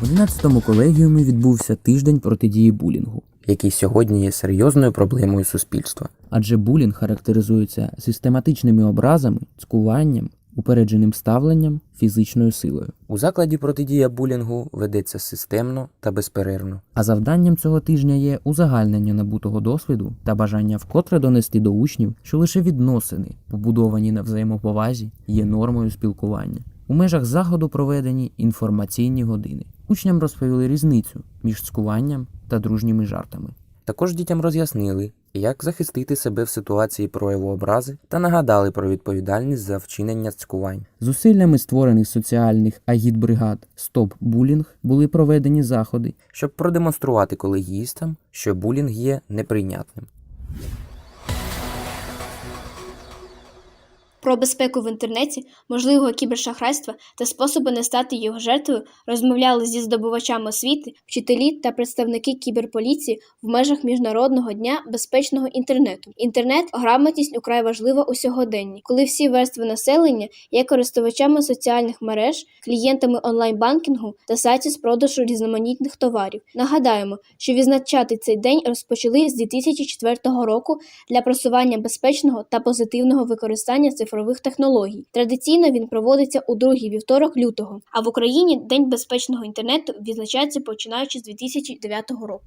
В 11-му колегіумі відбувся тиждень протидії булінгу, який сьогодні є серйозною проблемою суспільства. Адже булінг характеризується систематичними образами, цькуванням, упередженим ставленням, фізичною силою. У закладі протидія булінгу ведеться системно та безперервно. А завданням цього тижня є узагальнення набутого досвіду та бажання вкотре донести до учнів, що лише відносини, побудовані на взаємоповазі, є нормою спілкування. У межах заходу проведені інформаційні години. Учням розповіли різницю між цькуванням та дружніми жартами. Також дітям роз'яснили, як захистити себе в ситуації прояву образи та нагадали про відповідальність за вчинення цькувань. Зусиллями створених соціальних агітбригад Стоп Булінг були проведені заходи, щоб продемонструвати колегіїстам, що булінг є неприйнятним. Про безпеку в інтернеті, можливого кібершахрайства та способи не стати його жертвою розмовляли зі здобувачами освіти, вчителі та представники кіберполіції в межах міжнародного дня безпечного інтернету. Інтернет грамотність украй важлива у сьогоденні, коли всі верстви населення є користувачами соціальних мереж, клієнтами онлайн-банкінгу та сайтів з продажу різноманітних товарів. Нагадаємо, що відзначати цей день розпочали з 2004 року для просування безпечного та позитивного використання цифрових технологій. Традиційно він проводиться у другий вівторок лютого, а в Україні День безпечного інтернету відзначається починаючи з 2009 року.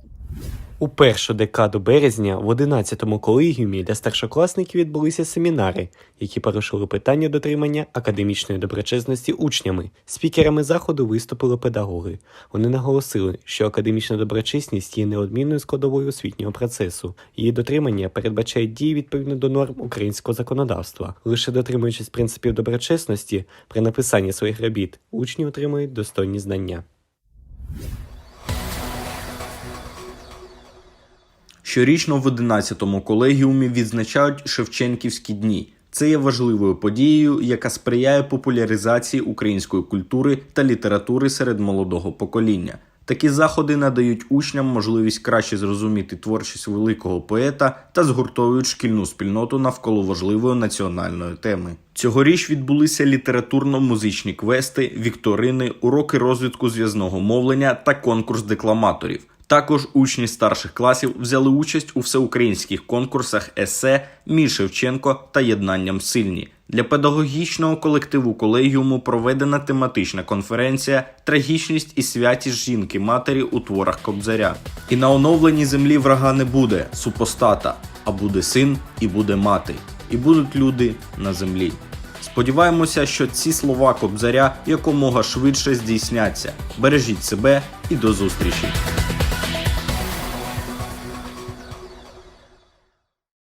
У першу декаду березня в 11-му колегіумі для старшокласників відбулися семінари, які порушили питання дотримання академічної доброчесності учнями. Спікерами заходу виступили педагоги. Вони наголосили, що академічна доброчесність є неодмінною складовою освітнього процесу. Її дотримання передбачає дії відповідно до норм українського законодавства. Лише дотримуючись принципів доброчесності при написанні своїх робіт, учні отримують достойні знання. Щорічно в 11-му колегіумі відзначають Шевченківські дні. Це є важливою подією, яка сприяє популяризації української культури та літератури серед молодого покоління. Такі заходи надають учням можливість краще зрозуміти творчість великого поета та згуртовують шкільну спільноту навколо важливої національної теми. Цьогоріч відбулися літературно-музичні квести, вікторини, уроки розвитку зв'язного мовлення та конкурс декламаторів. Також учні старших класів взяли участь у всеукраїнських конкурсах есе Мій Шевченко та Єднанням сильні. Для педагогічного колективу колегіуму проведена тематична конференція Трагічність і святість жінки матері у творах Кобзаря. І на оновленій землі врага не буде супостата, а буде син і буде мати, і будуть люди на землі. Сподіваємося, що ці слова Кобзаря якомога швидше здійсняться. Бережіть себе і до зустрічі!